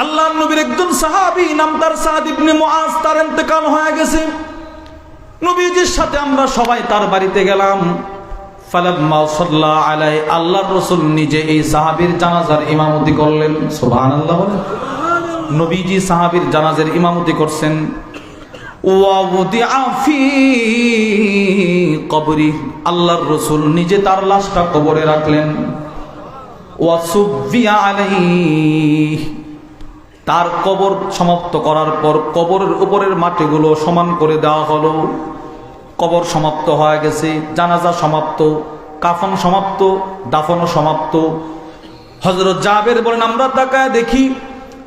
আল্লাহ নবীর একজন সাহাবী নাম তার সাদ ইবনে তার ইন্তেকাল হয়ে গেছে। নবীজির সাথে আমরা সবাই তার বাড়িতে গেলাম। আল্লাহর রাসূল নিজে এই সাহাবীর জানাজার ইমামতি করলেন। নবীজি সাহাবীর ইমামতি করছেন। আল্লাহর রাসূল নিজে তার লাশটা কবরে রাখলেন। ওয়াসুবিয়া আলাইহি তার কবর সমাপ্ত করার পর কবরের উপরের মাটিগুলো সমান করে দেওয়া হলো। কবর সমাপ্ত হয়ে গেছে, জানাজা সমাপ্ত, কাফন সমাপ্ত, দাফনও সমাপ্ত। হজরত জাবের বলেন, আমরা তাকায় দেখি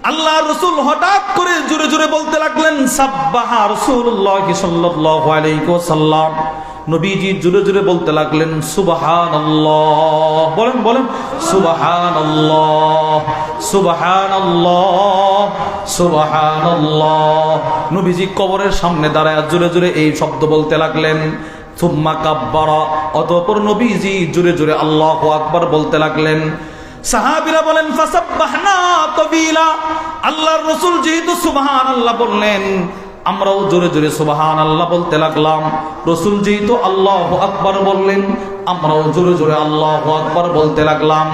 আল্লাহ রসুল হঠাৎ করে জোরে জোরে বলতে লাগলেন, সাব্বাহা ওয়াসাল্লাম। নবীজি জোরে জোরে বলতে লাগলেন, সুবহানাল্লাহ। বলেন বলেন, সুবহানাল্লাহ। নবীজি কবরের সামনে দাঁড়ায় জোরে জোরে এই শব্দ বলতে লাগলেন। সুম্মা কাব্বারা, অতঃপর নবীজি জোরে জোরে আল্লাহ আকবার বলতে লাগলেন। সাহাবিরা বলেন আল্লাহর রসুল যেহেতু সুবহানাল্লাহ বললেন আমরাও জোরে জোরে সুবহান আল্লাহ বলতে লাগলাম। রসুল যেহেতু আল্লাহ আকবার বললেন, আমরাও জোরে জোরে আল্লাহ আকবার বলতে লাগলাম।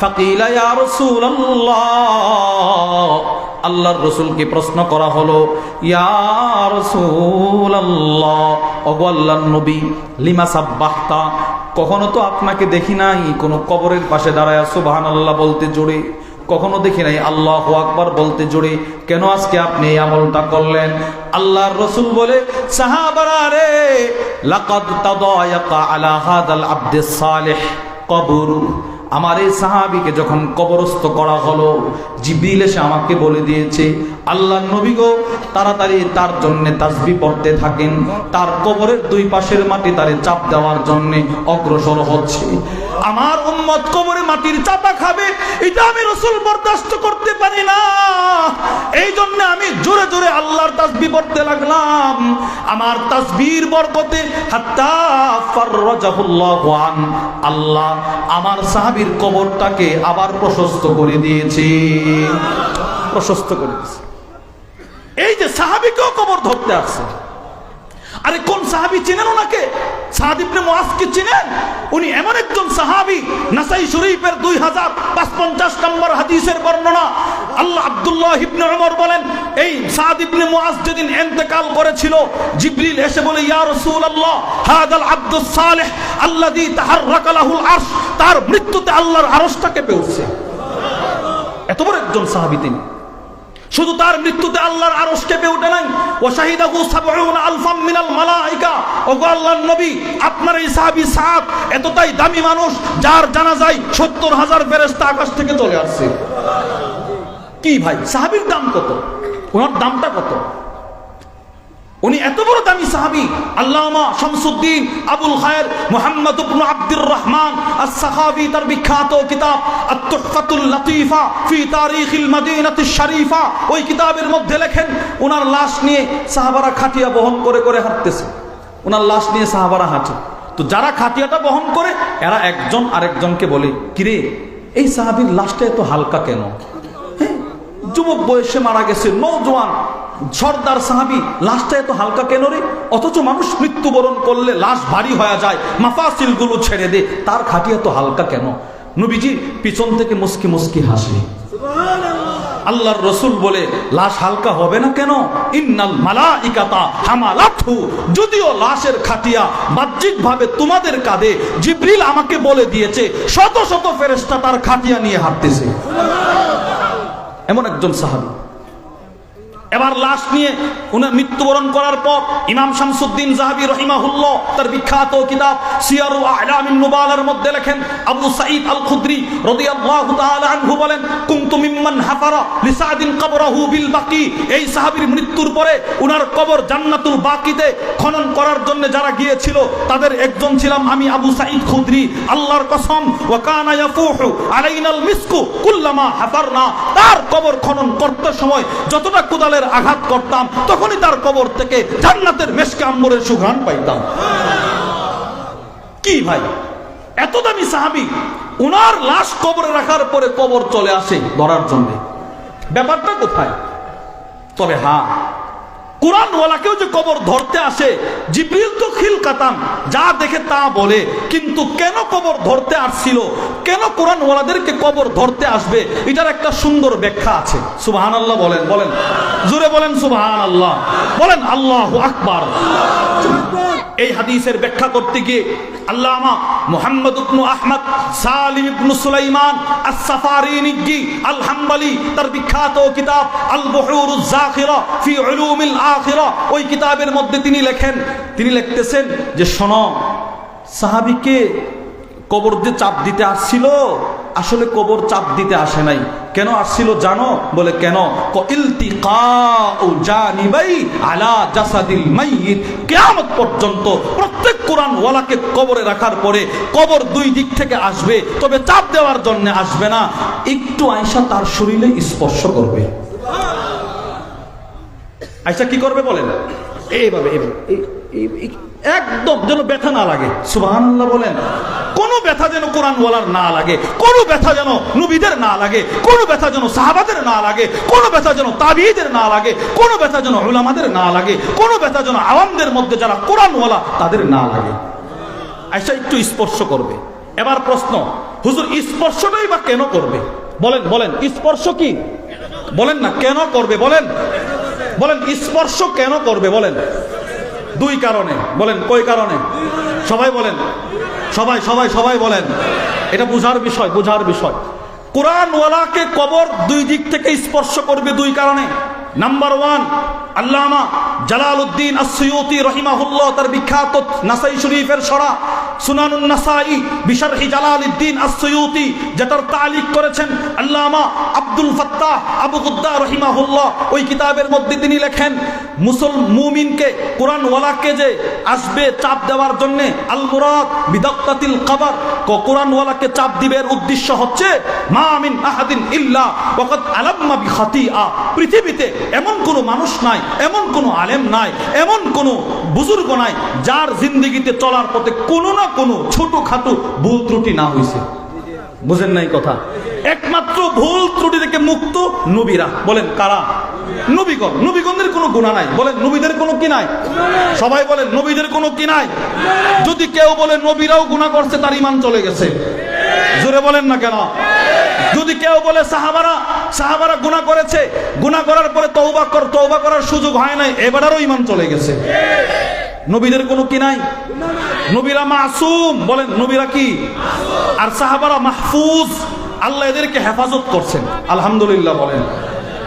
ফাকিলা রাসূলুল্লাহ। আল্লাহর রসুলকে প্রশ্ন করা হলো নবী কখনো তো আপনাকে দেখি নাই, কোনো কবরের পাশে দাঁড়ায় সুবহানাল্লাহ বলতে জোরে। কখনো দেখি নাই। আল্লাহ আকবার বলতে জোরে, কেন আজকে আপনি এই আমলটা করলেন? আল্লাহর রসুল বলে, সাহাবারা রে, লাকাদ আলা আব্দে সালেহ, কবর। আমার এই সাহাবিকে যখন কবরস্থ করা হলো, জিব্রিল এসে আমাকে বলে দিয়েছে, আল্লাহ নবী গো, তাড়াতাড়ি তার জন্য তাসবি পড়তে থাকেন। তার কবরের দুই পাশের মাটি তারে চাপ দেওয়ার জন্য অগ্রসর হচ্ছে। আমার উম্মত কবরে মাটির চাপা খাবে, এটা আমি রসুল বরদাস্ত করতে পারি না। এই জন্য আমি জোরে জোরে আল্লাহর তাসবি পড়তে লাগলাম। আমার তাসবির বরকতে হাত্তা আল্লাহ আমার সাহাবীর কবরটাকে আবার প্রশস্ত করে দিয়েছি। প্রশস্ত করে দিয়েছি। এই যে সাহাবিকেও কবর ধরতে আসছে। আরে কোন সাহাবি চেনেন ওনাকে? সাহাদ ইবনে মুআজকে চিনেন? উনি এমন একজন সাহাবি, নাসাই শরীফের দুই হাজার পাঁচ পঞ্চাশ নম্বর হাদিসের বর্ণনা। আল্লাহ আব্দুল্লাহ ইবনে ওমর বলেন, এই সাদ ইবনে মুআজ যেদিন ইন্তেকাল করেছিল, জিবরিল এসে বলে, ইয়া রাসূলুল্লাহ, হাদাল আব্দুস সালেহ, আল্লাযী তাহাররাকা লাহুল আরশ। তার মৃত্যুতে আল্লাহর আরশটা কেঁপে উঠছে এত বড় একজন সাহাবী তিনি। শুধু তার মৃত্যুতে আল্লাহর আরশ কেঁপে উঠে নাই। ও শাহিদাহু সাবউনা আলফাম মিনাল মালাইকা। ওগো আল্লাহর নবী, আপনার এই সাহাবী সাদ এতটাই দামি মানুষ, যার জানাজায় সত্তর হাজার ফেরেশতা আকাশ থেকে চলে আসছে। কি ভাই? সাহাবীর দাম কত? ওনার দামটা কত? উনি এত বড় দামি সাহাবি। আল্লামা শামসুদ্দিন আবুল খায়ের মোহাম্মদ ইবনে আব্দুর রহমান আস-সাহাবি তার বিখ্যাত কিতাব আত-তুহফাতুল লতিফা ফি তারিখিল মদিনাতিশ শরীফা। ওই কিতাবের মধ্যে লেখেন ওনার লাশ নিয়ে সাহাবারা খাটিয়া বহন করে করে হাঁটতেছে। ওনার লাশ নিয়ে সাহাবারা হাঁটে। তো যারা খাটিয়াটা বহন করে, এরা একজন আরেকজনকে বলে, কিরে, এই সাহাবীর লাশটা এত হালকা কেন? যুবক বয়সে মারা গেছে নৌজোয়ান সর্দার সাহাবি লাশটা এত হালকা কেন রে? অথচ মানুষ মৃত্যুবরণ করলে লাশ ভারী হয়ে যায় মাফাসিলগুলো ছেড়ে দে। তার খাটি এত হালকা কেন? নবীজি পিছন থেকে মুস্কি মুস্কি হাসে আল্লাহর রসুল বলে লাশ হালকা হবে না কেন? ইন্নাল মালাইকাতা হামালাতহু। যদিও লাশের খাটিয়া বাহ্যিক ভাবে তোমাদের কাঁধে জিব্রিল আমাকে বলে দিয়েছে শত শত ফেরেশতা তার খাটিয়া নিয়ে হাঁটতেছে। এমন একজন সাহাবী। এবার লাশ নিয়ে উনি মৃত্যুবরণ করার পর ইমাম শামসুদ্দিন জাহাবি রহিমাহুল্লাহ তার বিখ্যাত কিতাব সিয়ারু আলামিন নুবালার মধ্যে লেখেন, আবু সাঈদ আল খুদরি রাদিয়াল্লাহু তাআলা আনহু বলেন, কুনতু মিম্মান হাফারা লিসাদিন কবরাহু বিল বাকি। এই সাহাবীর মৃত্যুর পরে উনার কবর জান্নাতুল বাকিতে খনন করার জন্য যারা গিয়েছিল, তাদের একজন ছিলাম আমি, আবু সাঈদ খুদরি। আল্লাহর কসম ওয়া কানা ইয়াফুহু আলাইনাল মিসকু কুল্লামা হাফারনা। তার কবর খনন করতে সময় যতটা কোদালের আঘাত করতাম, তখনই তার কবর থেকে জান্নাতের মেশকে আম্বরের সুঘ্রাণ পাইতাম। কি ভাই? এত দামি সাহাবি, উনার লাশ কবরে রাখার পরে কবর চলে আসে ধরার জন্য। ব্যাপারটা কোথায়? তবে হ্যাঁ কোরআনওয়ালাকেও যে কবর ধরতে আসে, জিব্রিল তো খিল কাতাম, যা দেখে তা বলে, কিন্তু কেন কবর ধরতে আসছিল? কেন কোরআনওয়ালাদেরকে কবর ধরতে আসবে? এটার একটা সুন্দর ব্যাখ্যা আছে। সুবাহান আল্লাহ বলেন বলেন। জুড়ে বলেন সুবাহান আল্লাহ বলেন, আল্লাহ আকবার। এই হাদিসের ব্যাখ্যা করতে গিয়ে আল্লামা মুহাম্মদ ইবনু আহমদ, সালিম ইবনু সুলাইমান আস-সাফারিনিজি আল হাম্বলি তার বিখ্যাত কিতাব আল বুহুরুজ জাখিরা ফি উলুমিল আখিরা, ওই কিতাবের মধ্যে তিনি লেখেন, তিনি লিখতেছেন যে শোনো, সাহাবীকে কবর দিয়ে চাপ দিতে আসছিল, আসলে কবর চাপ দিতে আসে নাই। কেন আসছিল জানো? বলে, কেন? আলা পর্যন্ত প্রত্যেক কোরআন ওয়ালাকে কবরে রাখার পরে কবর দুই দিক থেকে আসবে, তবে চাপ দেওয়ার জন্য আসবে না। একটু আয়সা তার শরীরে স্পর্শ করবে। আয়সা কি করবে বলেন? এইভাবে এইভাবে এই- এই- এই- একদম যেন ব্যথা না লাগে। সুবহানাল্লাহ বলেন, কোনো ব্যথা যেন কোরআন ওয়ালার না লাগে, কোনো ব্যথা যেন নবীদের না লাগে, কোনো ব্যথা যেন সাহাবাদের না লাগে, কোনো ব্যথা যেন তাবিদের না লাগে, কোনো ব্যথা যেন উলামাদের না লাগে, কোনো ব্যথা যেন আওয়ামদের মধ্যে যারা কোরআন ওয়ালা তাদের না লাগে। আয়সা একটু স্পর্শ করবে। এবার প্রশ্ন, হুজুর, স্পর্শটাই বা কেন করবে? বলেন বলেন, স্পর্শ কি? বলেন না, কেন করবে? বলেন বলেন, স্পর্শ কেন করবে? বলেন। দুই কারণে, বলেন কই কারণে? সবাই বলেন। সবাই সবাই সবাই বলেন। এটা বুঝার বিষয় বুঝার বিষয়। কোরআনওয়ালাকে কবর দুই দিক থেকে স্পর্শ করবে দুই কারণে। নাম্বার ওয়ান আল্লামা জালাল উদ্দিন আসিয়তি রহিমাহুল্লাহ, তার বিখ্যাত নাসাই শরীফের সরা সুনানুন নাসাই, বিশারহি জালাল উদ্দিন আসিয়তি যেটার তালিক করেছেন আল্লামা আব্দুল ফাত্তাহ আবু গুদ্দা রহিমাহুল্লাহ। ওই কিতাবের মধ্যে তিনি লেখেন, মুসল মুমিনকে কোরআন ওয়ালাকে যে আসবে চাপ দেওয়ার জন্য আল মুরাদ বিদক্তাতিল কবর কোরআন ওয়ালাকে চাপ দিবের উদ্দেশ্য হচ্ছে, মা মিন আহাদিন ইল্লা ওয়াকাদ আলাম্মা বিখাতিআ। পৃথিবীতে এমন কোনো মানুষ নাই এমন কোনো আলেম নাই, এমন কোনো বুজুর্গ নাই, যার জিন্দগিতে চলার পথে কোনো না কোনো ছোটখাটো ভুল ত্রুটি না হয়েছে বুঝেন নাই কথা? একমাত্র ভুল ত্রুটি থেকে মুক্ত নবীরা। বলেন, কারা? নবীগণ। নবীগণদের কোনো গুণা নাই। বলেন, নবীদের কোনো কি নাই? সবাই বলেন, নবীদের কোনো কি নাই? যদি কেউ বলে, নবীরাও গুণা করছে, তার ইমান চলে গেছে। জোরে বলেন না কেন? যদি কেউ বলে, সাহাবারা সাহাবারা গুণা করেছে। গুণা করার পরে তৌবা কর তৌবা করার সুযোগ হয় নাই। এবারেরও ইমান চলে গেছে। নবীদের কোনো কি নাই? নবীরা মাসুম। বলেন, নবীরা কি? আর সাহাবারা মাহফুজ। আল্লাহ এদেরকে হেফাজত করছেন। আলহামদুলিল্লাহ বলেন।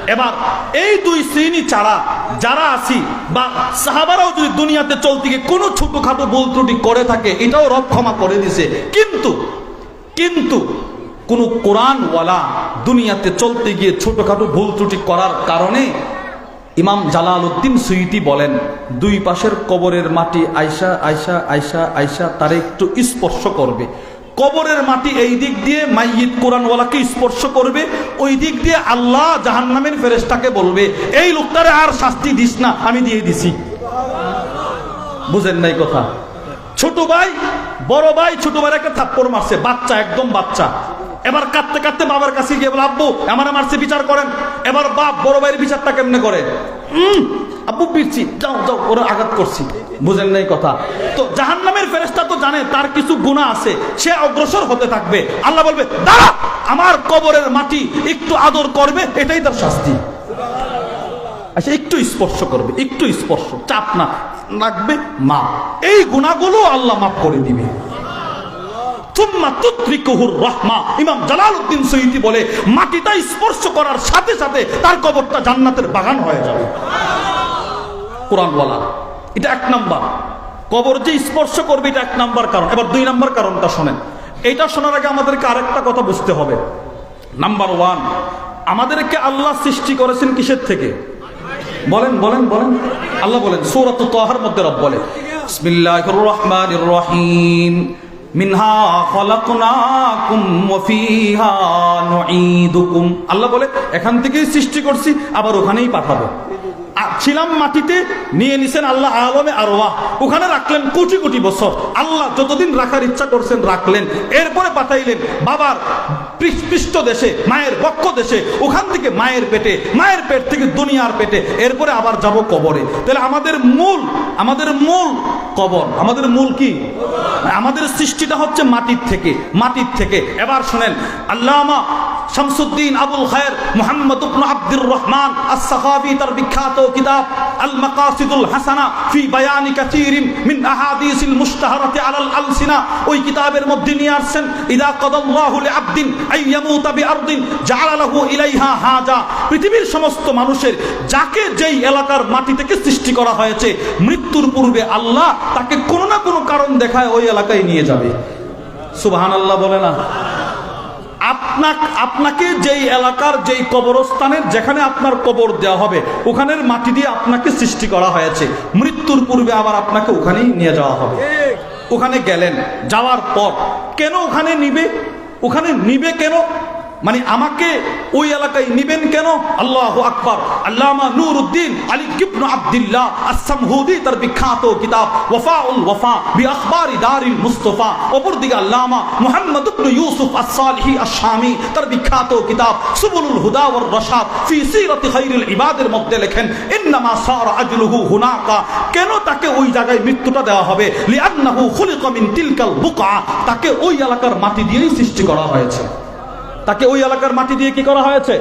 এবার এই দুই শ্রেণি ছাড়া যারা আছি বা সাহাবারাও যদি দুনিয়াতে চলতে গিয়ে কোনো ছোটখাটো ভুল ত্রুটি করে থাকে, এটাও রব ক্ষমা করে দিছে কিন্তু কিন্তু কোন কোরআনওয়ালা দুনিয়াতে চলতে গিয়ে ছোটখাটো ভুল ত্রুটি করার কারণে ইমাম জালাল উদ্দিন সুইটি বলেন, দুই পাশের কবরের মাটি আয়সা আয়সা আয়সা আয়সা তারে একটু স্পর্শ করবে। কবরের মাটি এই দিক দিয়ে মাইয়িত কোরআনওয়ালাকে স্পর্শ করবে, ওই দিক দিয়ে আল্লাহ জাহান্নামের ফেরেশতাকে বলবে, এই লোকটারে আর শাস্তি দিস না, আমি দিয়ে দিছি। বুঝেন নাই কথা? ছোট ভাই, বড় ভাই ছোট ভাই একটা থাপ্পড় মারছে, বাচ্চা, একদম বাচ্চা। এবার কাঁদতে কাঁদতে বাবার কাছে গিয়ে বলে, আব্বু, আমার মারছে বিচার করেন। এবার বাপ বড় ভাইয়ের বিচারটা কেমনে করে? আব্বু পিরছি যাও যাও, ওরা আঘাত করছি। বুঝেন নাই কথা। তো জাহান্নামের ফেরেস্তা তো জানে, তার কিছু গুণা আছে। সে অগ্রসর হতে থাকবে। আল্লাহ বলবে, দাঁড়া, আমার কবরের মাটি একটু আদর করবে, এটাই তার শাস্তি। আচ্ছা একটু স্পর্শ করবে, একটু স্পর্শ। চাপ না রাখবে মা এই গুণাগুলো আল্লাহ মাফ করে দিবে। রহমা। ইমাম জালালউদ্দিন সৈয়দি বলে, মাটিটা স্পর্শ করার সাথে সাথে তার কবরটা জান্নাতের বাগান হয়ে যাবে। এটা এক কবর যে স্পর্শ এটা এক কারণ। এবার দুই কারণটা শোনেন। এটা শোনার আগে আমাদেরকে আরেকটা কথা বুঝতে হবে। নাম্বার ওয়ান, আমাদেরকে আল্লাহ সৃষ্টি করেছেন কিসের থেকে? বলেন বলেন বলেন। আল্লাহ বলেন, সূরাত তাহার মধ্যে রব বলে রহমানির রহিম। মিনহা আল্লাহ বলে এখান থেকেই সৃষ্টি করছি আবার ওখানেই পাঠাবো। ছিলাম মাটিতে, নিয়ে নিছেন আল্লাহ আলমে আরওয়া ওখানে রাখলেন কোটি কোটি বছর। আল্লাহ যতদিন রাখার ইচ্ছা করছেন রাখলেন। এরপরে পাঠাইলেন বাবার পৃষ্ঠ- দেশে, মায়ের বক্ষ দেশে, ওখান থেকে মায়ের পেটে, মায়ের পেট থেকে দুনিয়ার পেটে। এরপরে আবার যাব কবরে। তাহলে আমাদের মূল আমাদের মূল কবর, আমাদের মূল কি? আমাদের সৃষ্টিটা হচ্ছে মাটির থেকে মাটির থেকে। এবার শোনেন, আল্লামা শামসুদ্দিন আবুল খায়ের মোহাম্মদ আব্দুর রহমান আস-সাখাবি তার বিখ্যাত আল মাকাসিদুল হাসানা ফি বায়ানি কাসীরিম মিন আহাদিসিল আলসিনা। ওই কিতাবের মধ্যে নিয়ে আসছেন, ইদা কাদাল্লাহু লিআবদিন আই ইয়ামুতা বিআরদিন জাআলা লাহু ইলাইহা হাজা। পৃথিবীর সমস্ত মানুষের, যাকে যেই এলাকার মাটি থেকে সৃষ্টি করা হয়েছে, মৃত্যুর পূর্বে আল্লাহ তাকে কোনো না কোনো কারণ দেখায় ওই এলাকায় নিয়ে যাবে। সুবহানাল্লাহ বলে না। আপনাক, আপনাকে যেই এলাকার যেই কবরস্থানের যেখানে আপনার কবর দেওয়া হবে, ওখানের মাটি দিয়ে আপনাকে সৃষ্টি করা হয়েছে। মৃত্যুর পূর্বে আবার আপনাকে ওখানেই নিয়ে যাওয়া হবে। ওখানে গেলেন, যাওয়ার পর কেন ওখানে নিবে? ওখানে নিবে কেন? মানে আমাকে ওই এলাকায় নিবেন কেন? আল্লাহ আকবার। আল্লামা নুরউদ্দিন আলী ইবনে আব্দুল্লাহ আস-সামহুদি, তার বিখ্যাত কিতাব ওয়াফাউল ওয়াফা বি আখবারি দারিল মুস্তাফা। অপরদিকে আল্লামা মুহাম্মদ ইউসুফ আস-সালিহি আশ-শামি তার বিখ্যাত কিতাব সুবুলুল হুদা ওয়ার রাশাদ ফি সিরাতি খাইরিল ইবাদের মধ্যে লেখেন, ইন্নামা সারা আজলুহু হুনাকা। কেন তাকে ওই জায়গায় মৃত্যুটা দেওয়া হবে? লিআন্নাহু খুলিকা মিন তিলকাল বুকআ। তাকে ওই এলাকার মাটি দিয়েই সৃষ্টি করা হয়েছে। তাকে ওই এলাকার মাটি দিয়ে কি করা হয়েছে?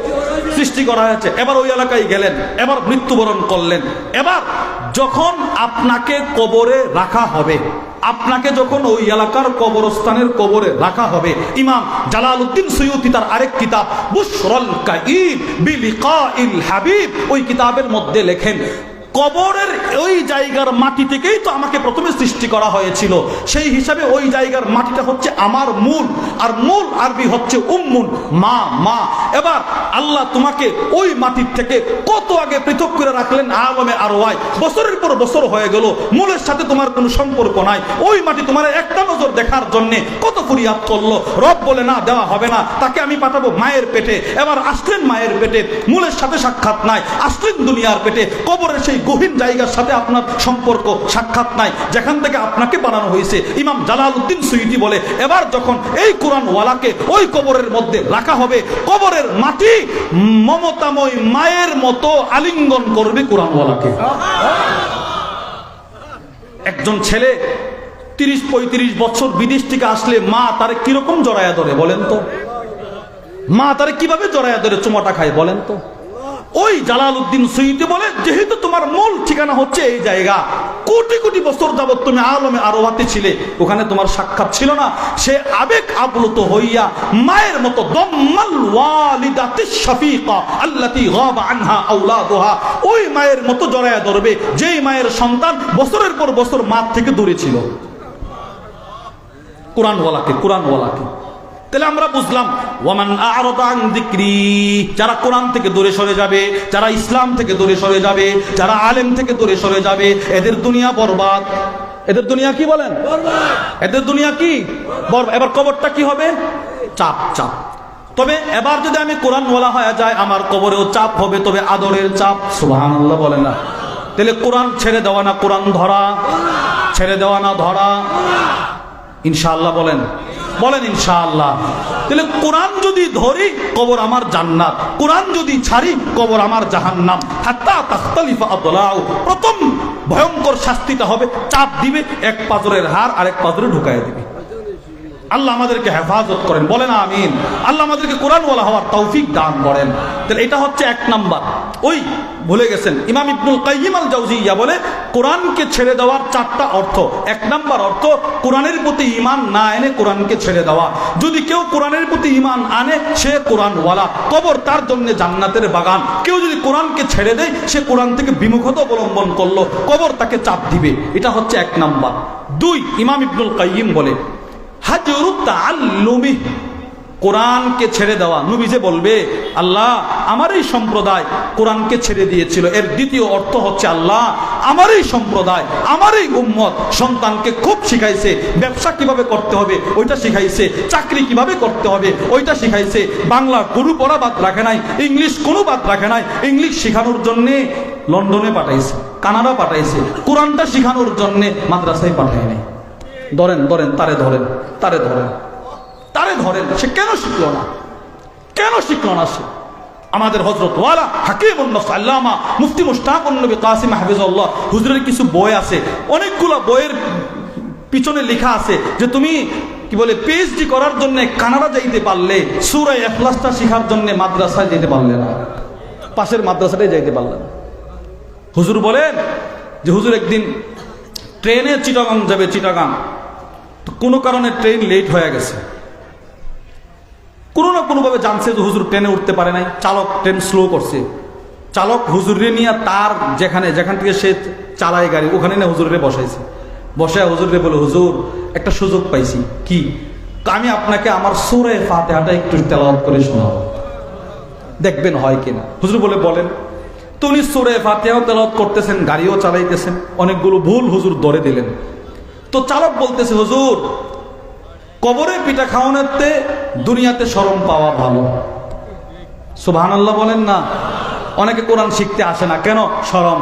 সৃষ্টি করা হয়েছে। এবার ওই এলাকায় গেলেন, এবার মৃত্যুবরণ করলেন। এবার যখন আপনাকে কবরে রাখা হবে, আপনাকে যখন ওই এলাকার কবরস্থানের কবরে রাখা হবে, ইমাম জালাল উদ্দিন সৈয়দি তার আরেক কিতাব, বুশরল কাইব বিলিকাইল হাবিব, ওই কিতাবের মধ্যে লেখেন কবরের ওই জায়গার মাটি থেকেই তো আমাকে প্রথমে সৃষ্টি করা হয়েছিল। সেই হিসাবে ওই জায়গার মাটিটা হচ্ছে আমার মূল, আর মূল আরবি হচ্ছে উম্মুন, মা মা। এবার আল্লাহ তোমাকে ওই মাটির থেকে কত আগে পৃথক করে রাখলেন আলমে আর ওয়াই বছরের পর বছর হয়ে গেল, মূলের সাথে তোমার কোনো সম্পর্ক নাই। ওই মাটি তোমার একটা নজর দেখার জন্য কত ফরিয়াদ করল। রব বলে, না, দেওয়া হবে না, তাকে আমি পাঠাবো মায়ের পেটে। এবার আসলেন মায়ের পেটে, মূলের সাথে সাক্ষাৎ নাই, আসলেন দুনিয়ার পেটে কবরের সেই গহীন জায়গার সাথে আপনার সম্পর্ক, সাক্ষাৎ নাই। যেখান থেকে আপনাকে বানানো হয়েছে। ইমাম জালাল উদ্দিন সুইটি বলে, এবার যখন এই কোরআন ওয়ালাকে ওই কবরের মধ্যে রাখা হবে, কবরের মাটি মমতাময় মায়ের মতো আলিঙ্গন করবে কোরআন ওয়ালাকে একজন ছেলে তিরিশ, পঁয়ত্রিশ বছর বিদেশ থেকে আসলে মা তারে কীরকম জড়ায়া ধরে বলেন তো? মা তারে কীভাবে জড়ায়া ধরে চুমাটা খায় বলেন তো? ওই জালাল উদ্দিন সৈয়দি বলে, যেহেতু তোমার মূল ঠিকানা হচ্ছে এই জায়গা, কোটি কোটি বছর যাবত তুমি আলমে আরোহাতে ছিলে, ওখানে তোমার সাক্ষাৎ ছিল না। সে আবেগ আপ্লুত হইয়া মায়ের মতো দম্মাল ওয়ালিদাতি শাফিকা, আল্লাতি গাবা আনহা আওলাদুহা, ওই মায়ের মতো জড়ায়া ধরবে, যেই মায়ের সন্তান বছরের পর বছর মা থেকে দূরে ছিল। কোরআনওয়ালাকে কোরআনওয়ালাকে। তাহলে আমরা বুঝলাম ওয়ামান আ'রাদা যিকরি যারা কোরআন থেকে দূরে সরে যাবে যারা ইসলাম থেকে দূরে সরে যাবে যারা আলেম থেকে দূরে সরে যাবে এদের দুনিয়া বরবাদ। এদের দুনিয়া কি বলেন? এদের দুনিয়া কি? এবার কবরটা কি হবে? চাপ চাপ। তবে এবার যদি আমি কোরআন বলা হয়ে যায় আমার কবরেও চাপ হবে তবে আদরের চাপ। সুবহানাল্লাহ বলে না। তাহলে কোরআন ছেড়ে দেওয়া না কোরআন ধরা। ছেড়ে দেওয়া না ধরা। ইনশাআল্লাহ বলেন। বলেন ইনশাআল্লাহ। তাহলে কোরআন যদি ধরি, কবর আমার জান্নাত। কোরআন যদি ছাড়ি, কবর আমার জাহান্নাম। হাত্তা তাখতালিফা আদলাউ। প্রথম ভয়ঙ্কর শাস্তিটা হবে, চাপ দিবে, এক পাজরের হার আরেক পাজরে ঢুকাই দিবে। আল্লাহ আমাদেরকে হেফাজত করেন, বলেন আমিন। আল্লাহ আমাদেরকে কোরআন ওয়ালা হওয়ার তৌফিক দান করেন। তাহলে এটা হচ্ছে এক নাম্বার। ওই, ভুলে গেছেন, ইমাম ইবনুল কাইয়িম আল জাওজিয়া বলে, কোরআনকে ছেড়ে দেওয়ার চারটা অর্থ। এক নাম্বার অর্থ, কোরআনের প্রতি ঈমান না এনে কোরআনকে ছেড়ে দেওয়া। যদি কেউ কোরআনের প্রতি ইমান আনে, সে কোরআন ওয়ালা কবর তার জন্য জান্নাতের বাগান। কেউ যদি কোরআনকে ছেড়ে দেয়, সে কোরআন থেকে বিমুখতা অবলম্বন করল। কবর তাকে চাপ দিবে। এটা হচ্ছে এক নাম্বার। দুই, ইমাম ইবনুল কাইয়িম বলে তাআল্লুমি। কোরআনকে ছেড়ে দেওয়া। নবী যে বলবে, আল্লাহ, আমার এই সম্প্রদায় কোরআনকে ছেড়ে দিয়েছিল। এর দ্বিতীয় অর্থ হচ্ছে আল্লাহ, আমার এই সম্প্রদায়, আমার এই উম্মত সন্তানকে খুব শিখাইছে। ব্যবসা কীভাবে করতে হবে, ওইটা শিখাইছে। চাকরি কীভাবে করতে হবে, ওইটা শিখাইছে। বাংলা কোনো পড়া বাদ রাখে নাই, ইংলিশ কোনো বাদ রাখে নাই। ইংলিশ শেখানোর জন্যে লন্ডনে পাঠাইছে, কানাডা পাঠাইছে। কোরআনটা শিখানোর জন্য মাদ্রাসায় পাঠায় নাই। ধরেন ধরেন, তারে ধরেন তারে ধরেন। তারে ধরেন, সে কেন শিখল না? কেন শিখল না সে? আমাদের হজরত ওয়ালা হাকিম আল্লামা মুফতি মুশতাক নবী কাসিম হাফিজুল্লাহ হুজুরের কিছু বই আছে, অনেকগুলো বইয়ের পিছনে লেখা আছে যে তুমি কি বলে পিএইচডি করার জন্য কানাডা যাইতে পারলে সুরা এখলাসটা শেখার জন্য মাদ্রাসায় যেতে পারলে না। পাশের মাদ্রাসাটাই যাইতে পারলে না। হুজুর বলেন যে, হুজুর, একদিন ট্রেনে চিটাগাং যাবে, চিটাগাং। কোনো কারণে ট্রেন লেট হয়ে গেছে। কোনো না কোনোভাবে জানছে যে হুজুর ট্রেনে উঠতে পারে নাই, চালক ট্রেন স্লো করছে। চালক হুজুরে নিয়ে তার যেখানে, যেখান থেকে সে চালায় গাড়ি, ওখানে না হুজুরে বসাইছে। বসায় হুজুরে বলে, হুজুর, একটা সুযোগ পাইছি। কি? আমি আপনাকে আমার সুরে ফাতেহাটা একটু তেলাওয়াত করে শোনাবো। দেখবেন হয় কিনা। হুজুর বলে, বলেন। তো উনি সুরে ফাতেহাও তেলাওয়াত করতেছেন, গাড়িও চালাইতেছেন। অনেকগুলো ভুল হুজুর ধরে দিলেন। তো চালক বলতেছে, হুজুর, কবরে পিঠা খাওয়ানোতে দুনিয়াতে শরম পাওয়া ভালো। সুবহান আল্লাহ বলেন না। অনেকে কোরআন শিখতে আসে না। কেন? শরম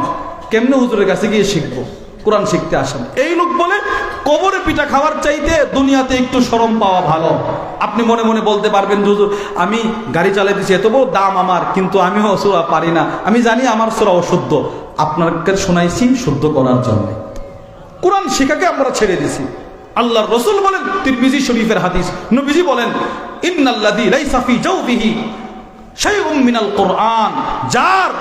কেমনে হুজুরের কাছে গিয়ে শিখব? কোরআন শিখতে আসেন এই লোক বলে, কবরে পিঠা খাওয়ার চাইতে দুনিয়াতে একটু শরম পাওয়া ভালো। আপনি মনে মনে বলতে পারবেন, হুজুর, আমি গাড়ি চালিয়ে দিচ্ছি এত বড় দাম আমার, কিন্তু আমিও সুরা পারি না। আমি জানি আমার সুরা অশুদ্ধ। আপনাকে শোনাইছি শুদ্ধ করার জন্য। কোরআন শিখাকে আমরা ছেড়ে দিছি আল্লাহর রসুল বলেন, তিরমিজি শরীফের হাদিস, নবীজি বলেন, ইন্নাল্লাযী লাইসা ফি জাওফিহি শাইউম মিনাল কোরআন যার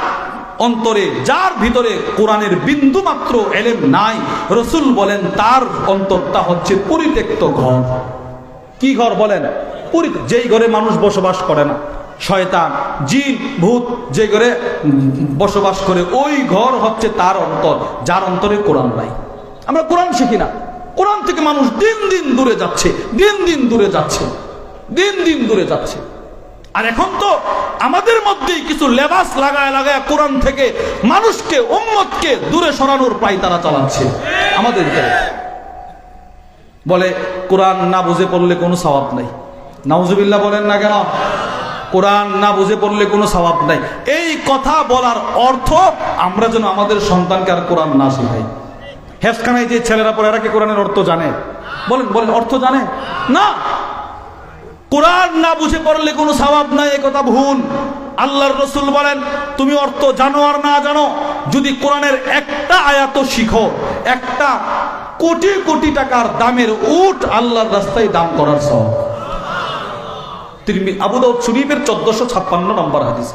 অন্তরে, যার ভিতরে কোরআনের বিন্দু মাত্র এলেম নাই, রসুল বলেন, তার অন্তরটা হচ্ছে পরিত্যক্ত ঘর। কি ঘর বলেন? যেই ঘরে মানুষ বসবাস করে না। শয়তান, জিন, ভূত, যে ঘরে বসবাস করে, ওই ঘর হচ্ছে তার অন্তর, যার অন্তরে কোরআন নাই। আমরা কোরআন শিখি না। কোরআন থেকে মানুষ দিন দিন দূরে যাচ্ছে, দিন দিন দূরে যাচ্ছে, দিন দিন দূরে যাচ্ছে। আর এখন তো আমাদের মধ্যেই কিছু লেবাস লাগায় লাগায় কোরআন থেকে মানুষকে, উম্মতকে দূরে সরানোর প্রায় তারা চালাচ্ছে। আমাদের বলে, কোরআন না বুঝে পড়লে কোনো স্বভাব নাই। নাউজুবিল্লাহ বলেন না কেন? কোরআন না বুঝে পড়লে কোনো স্বভাব নাই। এই কথা বলার অর্থ আমরা যেন আমাদের সন্তানকে আর কোরআন না শেখাই। হেফখানায় যে ছেলেরা পড়ে, এরা কি কোরআনের অর্থ জানে? বলেন বলেন, অর্থ জানে? না! কোরআন না বুঝে পড়লে কোনো সওয়াব নাই, এ কথা ভুল। আল্লাহর রসুল বলেন, তুমি অর্থ জানো আর না জানো? যদি কোরআনের একটা আয়াত শিখো, একটা কোটি কোটি টাকার দামের উট আল্লাহর রাস্তায় দাম করার সব তিরমি- আবু দাউদ শরীফের চোদ্দশো ছাপ্পান্ন নম্বর হাদিস।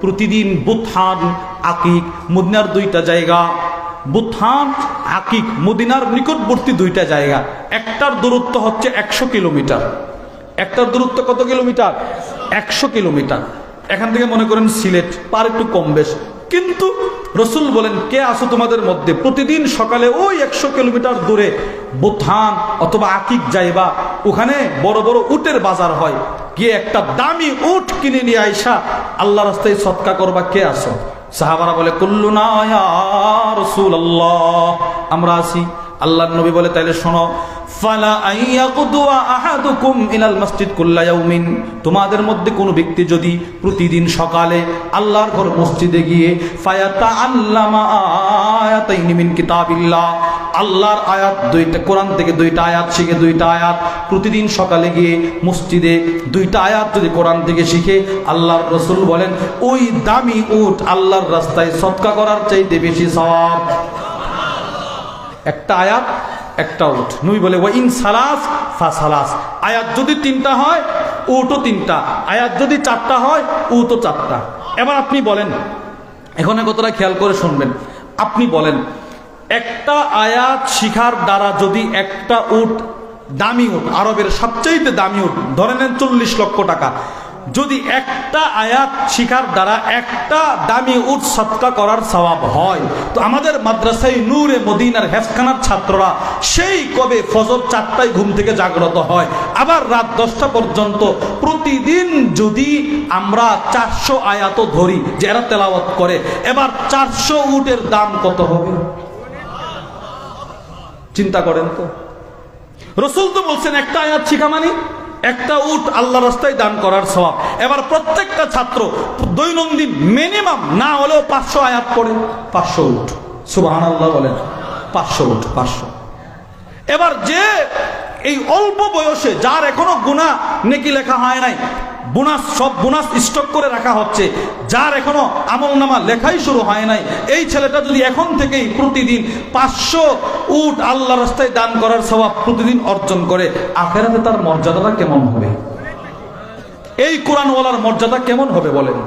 প্রতিদিন বুথান আকিক, মদিনার দুইটা জায়গা। বুথান আকিক, মদিনার নিকটবর্তী দুইটা জায়গা। একটার দূরত্ব হচ্ছে একশো কিলোমিটার। একটার দূরত্ব কত কিলোমিটার? একশো কিলোমিটার। এখান থেকে মনে করেন সিলেট, পার একটু কম বেশ। কিন্তু রসুল বলেন, কে আসো তোমাদের মধ্যে? প্রতিদিন সকালে ওই একশো কিলোমিটার দূরে বোথান অথবা আকিক যাইবা, ওখানে বড় বড় উটের বাজার হয়। গিয়ে একটা দামি উট কিনে নিয়ে আইসা আল্লাহ রাস্তায় সৎকা করবা, কে আসো সাহাবারা বলে, কুল্লু না রসুল আল্লাহ আমরা আসি আল্লাহ নবী বলে, তাইলে শোনো তোমাদের মধ্যে কোনো ব্যক্তি যদি প্রতিদিন সকালে আল্লাহর ঘর মসজিদে গিয়ে ফায়াতা আল্লামা কিতাবিল্লাহ, আল্লাহর আয়াত দুইটা, কোরআন থেকে দুইটা আয়াত, শিখে দুইটা আয়াত, প্রতিদিন সকালে গিয়ে মসজিদে দুইটা আয়াত যদি কোরআন থেকে শিখে আল্লাহর রসুল বলেন, ওই দামি উঠ আল্লাহর রাস্তায় সৎকা করার চাইতে বেশি সওয়াব একটা আয়াত একটা উঠ। নবী বলে, ওয়া ইন সালাস, ফা সালাস। আয়াত যদি তিনটা হয়, উটও তিনটা। আয়াত যদি চারটা হয়, উটও চারটা। এবার আপনি বলেন, এখন কতটা খেয়াল করে শুনবেন। আপনি বলেন, একটা আয়াত শিখার দ্বারা যদি একটা উট দামি উট আরবের সবচাইতে দামি উট ধরে নেন চল্লিশ লক্ষ টাকা যদি একটা আয়াত শিখার দ্বারা একটা দামি সৎকা করার স্বভাব হয়, তো আমাদের মাদ্রাসায় নূরে মদিনার হেফখানার ছাত্ররা সেই কবে ফজর চারটায় ঘুম থেকে জাগ্রত হয়। আবার রাত দশটা পর্যন্ত প্রতিদিন যদি আমরা চারশো আয়াত ধরি, যে এরা তেলাওয়াত করে, এবার চারশো উটের দাম কত হবে? চিন্তা করেন তো। রসুল তো বলছেন, একটা আয়াত শিখা মানে? একটা উট আল্লাহ রাস্তায় দান করার স্বভাব। এবার প্রত্যেকটা ছাত্র দৈনন্দিন মিনিমাম না হলেও পাঁচশো আয়াত পড়ে। পাঁচশো উঠ সুবাহান আল্লাহ বলেন। পাঁচশো উঠ পাঁচশো। এবার যে এই অল্প বয়সে, যার এখনও গুণা নেকি লেখা হয় নাই বোনাস, সব বোনাস স্টক করে রাখা হচ্ছে। যার এখনও আমল নামা লেখাই শুরু হয় নাই। এই ছেলেটা যদি এখন থেকেই প্রতিদিন পাঁচশো উট আল্লাহ রাস্তায় দান করার স্বভাব প্রতিদিন অর্জন করে, আখেরাতে তার মর্যাদাটা কেমন হবে? এই কোরআনওয়ালার মর্যাদা কেমন হবে বলেন?